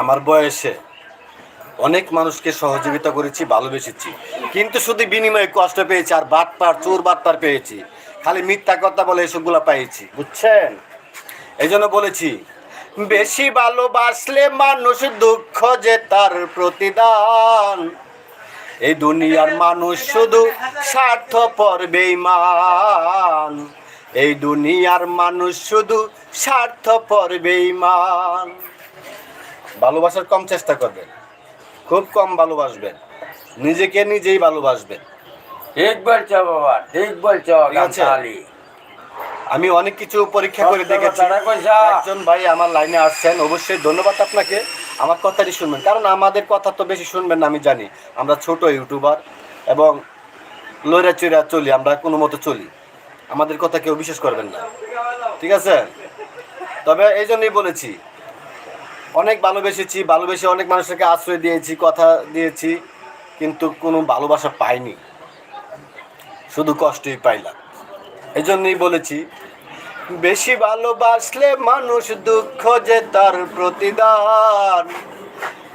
আমার বয়সে অনেক মানুষকে সহযোগিতা করেছি, ভালোবেসেছি। কিন্তু শুধু বিনিময়ে কষ্ট পেয়েছি আর বাটপার, চোর বাটপার পেয়েছি। খালি মিথ্যা কথা বলে এসবগুলো পেয়েছি বুঝছেন? এই জন্য বলেছি, বেশি ভালোবাসলে মানুষ দুঃখ যে তার প্রতিদান। এই দুনিয়ার মানুষ শুধু স্বার্থপর বেইমান এই দুনিয়ার মানুষ শুধু স্বার্থপর বেইমান ভালোবাসার কম চেষ্টা করবেন। খুব কম ভালোবাসবেন। নিজেকে নিজেই ভালোবাসবেন। ঠিক বলছো বাবা ঠিক বলছো। গামছালি। আমি অনেক কিছু পরীক্ষা করে দেখেছি। একজন ভাই আমার লাইনে আসছেন অবশ্যই ধন্যবাদ আপনাকে। আমার কথাটি শুনবেন কারণ আমাদের কথা তো বেশি শুনবেন না আমি জানি। আমরা ছোট ইউটিউবার এবং লইরা চইরা চলি আমরা কোনো মতো চলি। আমাদের কথা কেউ বিশ্বাস করবেন না। ঠিক আছে? তবে এই জন্যই বলেছি অনেক ভালোবেসেছি, ভালোবেসে অনেক মানুষকে আশ্রয় দিয়েছি, কথা দিয়েছি, কিন্তু কোনো ভালোবাসা পাইনি। শুধু কষ্টই পাইলাম। এই জন্যই বলেছি, বেশি ভালোবাসলে মানুষ দুঃখ যে তার প্রতিদান।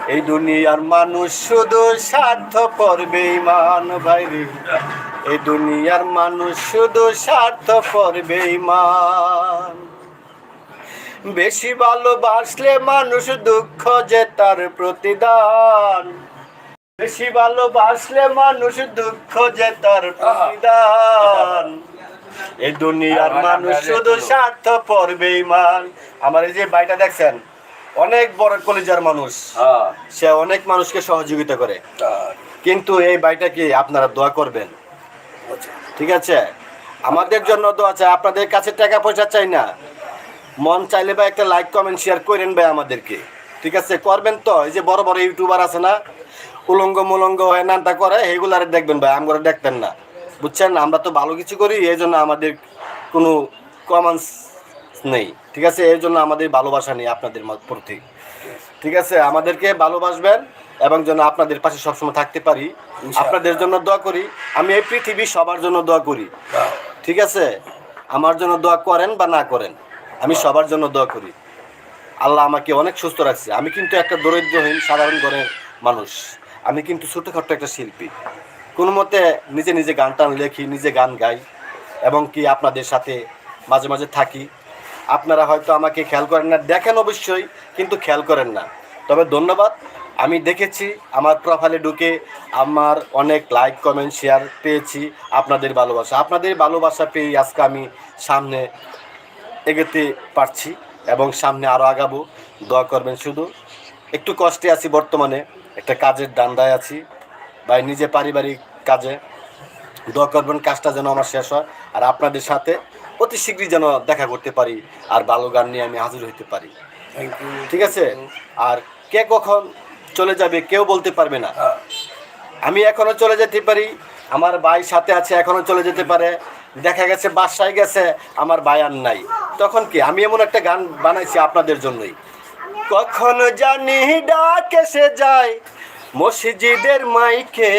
এই দুনিয়ার মানুষ শুধু স্বার্থ পড়বে ইমান ভাইরে এই দুনিয়ার মানুষ শুধু স্বার্থ পড়বে ইমান বেশি ভালোবাসলে মানুষ দুঃখ যে তার প্রতিদান। বেশি ভালোবাসলে মানুষ দুঃখ যে তার প্রতিদান। এই দুনিয়ার মানুষ শুধু স্বার্থ পড়বে ইমান আমার এই যে বাইটা দেখছেন অনেক বড় কলিজার মানুষ। সে অনেক মানুষকে সহযোগিতা করে। কিন্তু এই বাইটাকে আপনারা দোয়া করবেন? ঠিক আছে? আমাদের জন্য দোয়া চাই। আপনাদের কাছে টাকা পয়সা চাই না। মন চাইলে ভাই একটা লাইক কমেন্ট শেয়ার করেন ভাই আমাদেরকে। ঠিক আছে? করবেন তো? এই যে বড় বড় ইউটিউবার আছে না উলঙ্গ মুলঙ্গ হয়ে নানটা করে এইগুলারে দেখবেন ভাই আমরা দেখবেন না। বুঝছেন? আমরা তো ভালো কিছু করি এই জন্য আমাদের কোনো কমেন্টস নেই। ঠিক আছে? এই জন্য আমাদের ভালোবাসা নেই আপনাদের প্রতি। ঠিক আছে? আমাদেরকে ভালোবাসবেন এবং যেন আপনাদের পাশে সবসময় থাকতে পারি। আপনাদের জন্য দোয়া করি। আমি এই পৃথিবী সবার জন্য দোয়া করি। ঠিক আছে? আমার জন্য দোয়া করেন বা না করেন? আমি সবার জন্য দোয়া করি। আল্লাহ আমাকে অনেক সুস্থ রাখছে। আমি কিন্তু একটা দরিদ্রহীন, সাধারণ ঘরের মানুষ। আমি কিন্তু ছোটোখাটো একটা শিল্পী। কোনো মতে নিজে নিজে গান টান লেখি, নিজে গান গাই এবং কি আপনাদের সাথে মাঝে মাঝে থাকি। আপনারা হয়তো আমাকে খেয়াল করেন না, দেখেন অবশ্যই, কিন্তু খেয়াল করেন না। তবে ধন্যবাদ, আমি দেখেছি, আমার প্রোফাইলে ঢুকে আমার অনেক লাইক কমেন্ট শেয়ার পেয়েছি আপনাদের ভালোবাসা। আপনাদের ভালোবাসা পেয়ে আজকে আমি সামনে এগোতে পারছি এবং সামনে আরও আগাবো। দোয়া করবেন শুধু। একটু কষ্টে আছি বর্তমানে একটা কাজের দান্দায় আছি। বা নিজে পারিবারিক কাজে। দোয়া করবেন কাজটা যেন আমার শেষ হয় আর আপনাদের সাথে অতি শীঘ্রই যেন দেখা করতে পারি আর ভালো গান নিয়ে আমি হাজির হইতে পারি। ঠিক আছে? আর কে কখন চলে যাবে কেউ বলতে পারবে না। হ্যাঁ। আমি এখনও চলে যেতে পারি আমার ভাই সাথে আছে এখনও চলে যেতে পারে। দেখা গেছে বাসায় গেছে আমার ভাই আর নাই। তখন কি? আমি এমন একটা গান বানাইছি আপনাদের জন্যই। কখন জানি ডাক এসে যায় মসজিদের মাইকে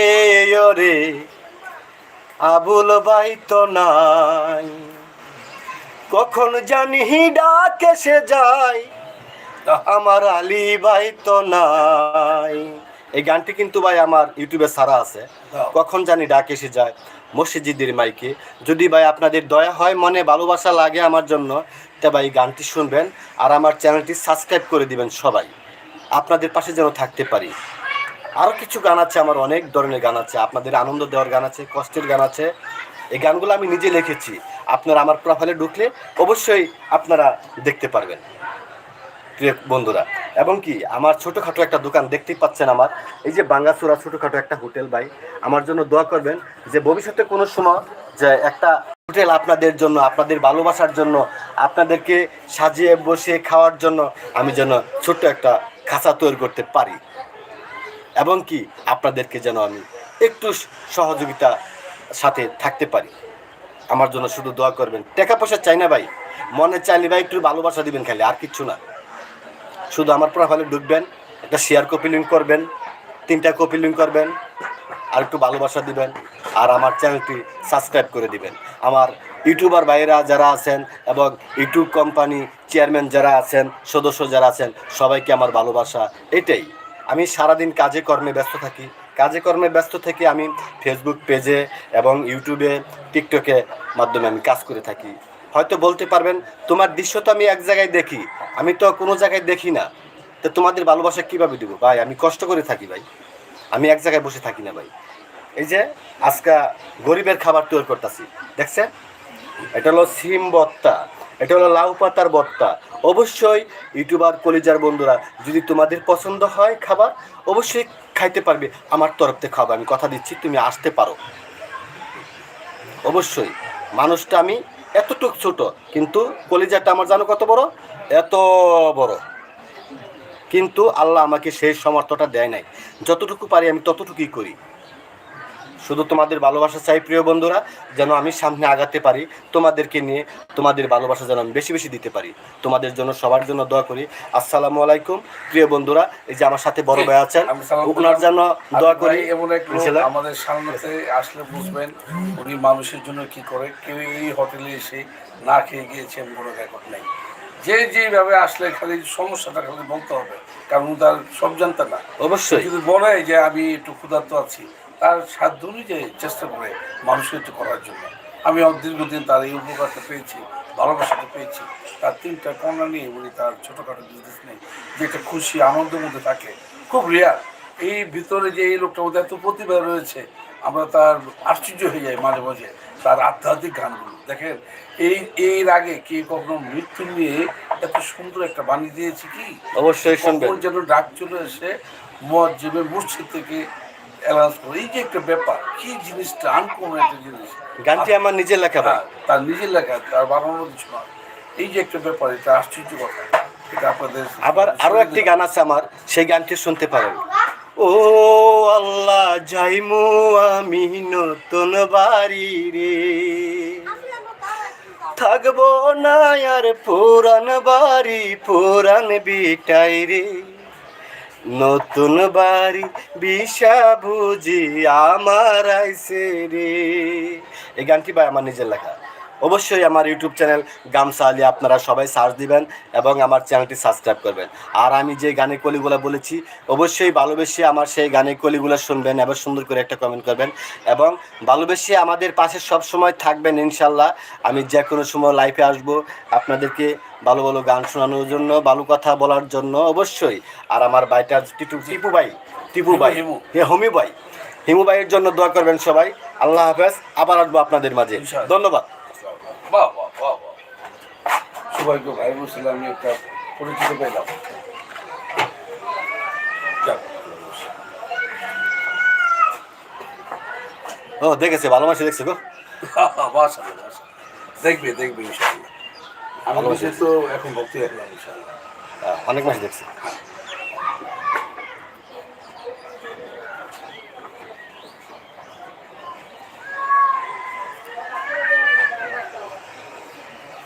ওরে। আবুল ভাই তো নাই। কখন জানি ডাক এসে যায় আমার আলী ভাই তো নাই। এই গানটি কিন্তু ভাই আমার ইউটিউবে সারা আছে। কখন জানি ডাক এসে যায়। মসজিদের মাইকে। যদি ভাই আপনাদের দয়া হয়, মনে ভালোবাসা লাগে আমার জন্য, তা ভাই গানটি শুনবেন আর আমার চ্যানেলটি সাবস্ক্রাইব করে দিবেন সবাই। আপনাদের পাশে যেন থাকতে পারি। আরও কিছু গান আছে, আমার অনেক ধরনের গান আছে। আপনাদের আনন্দ দেওয়ার গান আছে, কষ্টের গান আছে। এই গানগুলো আমি নিজে লিখেছি। আপনারা আমার প্রোফাইলে ঢুকলে অবশ্যই আপনারা দেখতে পারবেন। প্রিয় বন্ধুরা, এবং কি, আমার ছোটোখাটো একটা দোকান দেখতেই পাচ্ছেন আমার। এই যে বাঙ্গাচুরা ছোটোখাটো একটা হোটেল ভাই, আমার জন্য দোয়া করবেন যে ভবিষ্যতে কোনো সময় যে একটা হোটেল আপনাদের জন্য, আপনাদের ভালোবাসার জন্য, আপনাদেরকে সাজিয়ে বসে খাওয়ার জন্য আমি যেন ছোট্ট একটা খাঁচা তৈরি করতে পারি। এবং কি, আপনাদেরকে যেন আমি একটু সহযোগিতা সাথে থাকতে পারি। আমার জন্য শুধু দোয়া করবেন। টাকা পয়সা চাই না ভাই। মনে চাইলে ভাই একটু ভালোবাসা দিবেন খালি, আর কিচ্ছু না। শুধু আমার প্রোফাইলে ঢুকবেন, একটা শেয়ার কপি লিঙ্ক করবেন, তিনটা কপি লিঙ্ক করবেন, আর একটু ভালোবাসা দিবেন, আর আমার চ্যানেলটি সাবস্ক্রাইব করে দিবেন। আমার ইউটিউবার ভাইয়েরা যারা আছেন এবং ইউটিউব কোম্পানি চেয়ারম্যান যারা আছেন, সদস্য যারা আছেন, সবাইকে আমার ভালোবাসা, এটাই। আমি সারাদিন কাজে কর্মে ব্যস্ত থাকি। কাজে কর্মে ব্যস্ত থেকে আমি ফেসবুক পেজে এবং ইউটিউবে টিকটকে মাধ্যমে আমি কাজ করে থাকি। হয়তো বলতে পারবেন, তোমার দৃশ্য তো আমি এক জায়গায় দেখি, আমি তো কোনো জায়গায় দেখি না। তো তোমাদের ভালোবাসা কীভাবে দেবো? ভাই, আমি কষ্ট করে থাকি ভাই। আমি এক জায়গায় বসে থাকি না ভাই। এই যে, আজকা গরিবের খাবার তৈরি করতেছি। দেখছেন? এটা হলো সিম বত্তা, এটা হলো লাউ পাতার বত্তা। অবশ্যই ইউটিউবার কলিজার বন্ধুরা, যদি তোমাদের পছন্দ হয় খাবার, অবশ্যই খাইতে পারবে। আমার তরফ থেকে খাবে আমি কথা দিচ্ছি, তুমি আসতে পারো। অবশ্যই, মানুষটা আমি এতটুক ছোট, কিন্তু কলিজাটা আমার জানো কত বড়? এত বড়। কিন্তু আল্লাহ আমাকে সেই সমর্থটা দেয় নাই। যতটুকু পারি আমি ততটুকুই করি। শুধু তোমাদের ভালোবাসা চাই প্রিয় বন্ধুরা যেন আমি সামনে আগাতে পারি তোমাদেরকে নিয়ে তোমাদের ভালোবাসা যেন আমি বেশি বেশি দিতে পারি। তোমাদের জন্য সবার জন্য দোয়া করি। আসসালামু আলাইকুম প্রিয় বন্ধুরা এই যে আমার সাথে বড় ভাই আছেন ওনার জন্য দোয়া করি। এমন এক আমাদের সামনেতে আসলে বুঝবেন উনি মানুষের জন্য কি করে কেউ এই হোটেলে এসে না খেয়ে গিয়েছেন কোনো রেকর্ড নেই। যে যেভাবে আসলে খালি সমস্যাটা খালি বলতে হবে কারণ তার সব জানতে না। অবশ্যই। যদি বলে যে আমি একটু ক্ষুধার্ত আছি তার সাধ্য অনুযায়ী চেষ্টা করে মানুষকে একটু করার জন্য। আমি দীর্ঘদিন তার এই উপকারটা পেয়েছি ভালোবাসাটা পেয়েছি। তার তিনটা কন্যা নিয়ে উনি তার ছোটোখাটো বিজনেস নেই যে একটা খুশি আনন্দের মধ্যে থাকে। খুব রেয়ার এই ভিতরে যে এই লোকটার মধ্যে এত প্রতিভা রয়েছে আমরা তার আশ্চর্য হয়ে যাই মাঝে মাঝে তার আধ্যাত্মিক গানগুলো। দেখেন এই এর আগে কে কখনো মৃত্যু নিয়ে এত সুন্দর একটা বাণী দিয়েছে কি? অবশ্যই যেন ডাক চলে এসে মসজিদের মসজিদ থেকে অ্যালাউন্স করে এই যে একটা ব্যাপার কি জিনিসটা আনকমন একটা জিনিস? গানটি আমার নিজের লেখা হ্যাঁ, তার নিজের লেখা তার বানানো কিছু না। এই যে একটা ব্যাপার এটা আশ্চর্য কথা এটা আপনাদের আবার আরও একটি গান আছে আমার সেই গানটি শুনতে পারেন। ও আল্লাহ যাইমু আমি নতুন বাড়ি রে। থাকব না আর পুরান বাড়ি পুরান বিটাই রে। নতুন বাড়ি বিষা বুঝি আমার আইসে রে। এই গানটি ভাই আমার নিজের লেখা। অবশ্যই আমার ইউটিউব চ্যানেল গামসা আলী আপনারা সবাই সার্চ দিবেন এবং আমার চ্যানেলটি সাবস্ক্রাইব করবেন। আর আমি যে গানের কলিগুলো বলেছি অবশ্যই ভালোবেসে আমার সেই গানের কলিগুলো শুনবেন এবং সুন্দর করে একটা কমেন্ট করবেন এবং ভালোবেসে আমাদের পাশে সব সময় থাকবেন ইনশাল্লাহ আমি যে কোনো সময় লাইফে আসব আপনাদেরকে ভালো ভালো গান শোনানোর জন্য ভালো কথা বলার জন্য অবশ্যই। আর আমার ভাইটা টিপু টিপু ভাই টিপু ভাই। হে হমি ভাই। হিমু ভাইয়ের জন্য দোয়া করবেন সবাই। আল্লাহ হাফেজ আবার আসব আপনাদের মাঝে। ধন্যবাদ। বাহ বাহ বাহ বাহ। সবাইকে ভাই বলছিল আমি একটা পরিচিত পেলাম। ও দেখেছে ভালো মাসে দেখছে গো। দেখবে দেখবে ইনশাআল্লাহ। আমি তো এখন ভক্তি রাখলাম ইনশাআল্লাহ। আহ, অনেক মাসে দেখছে।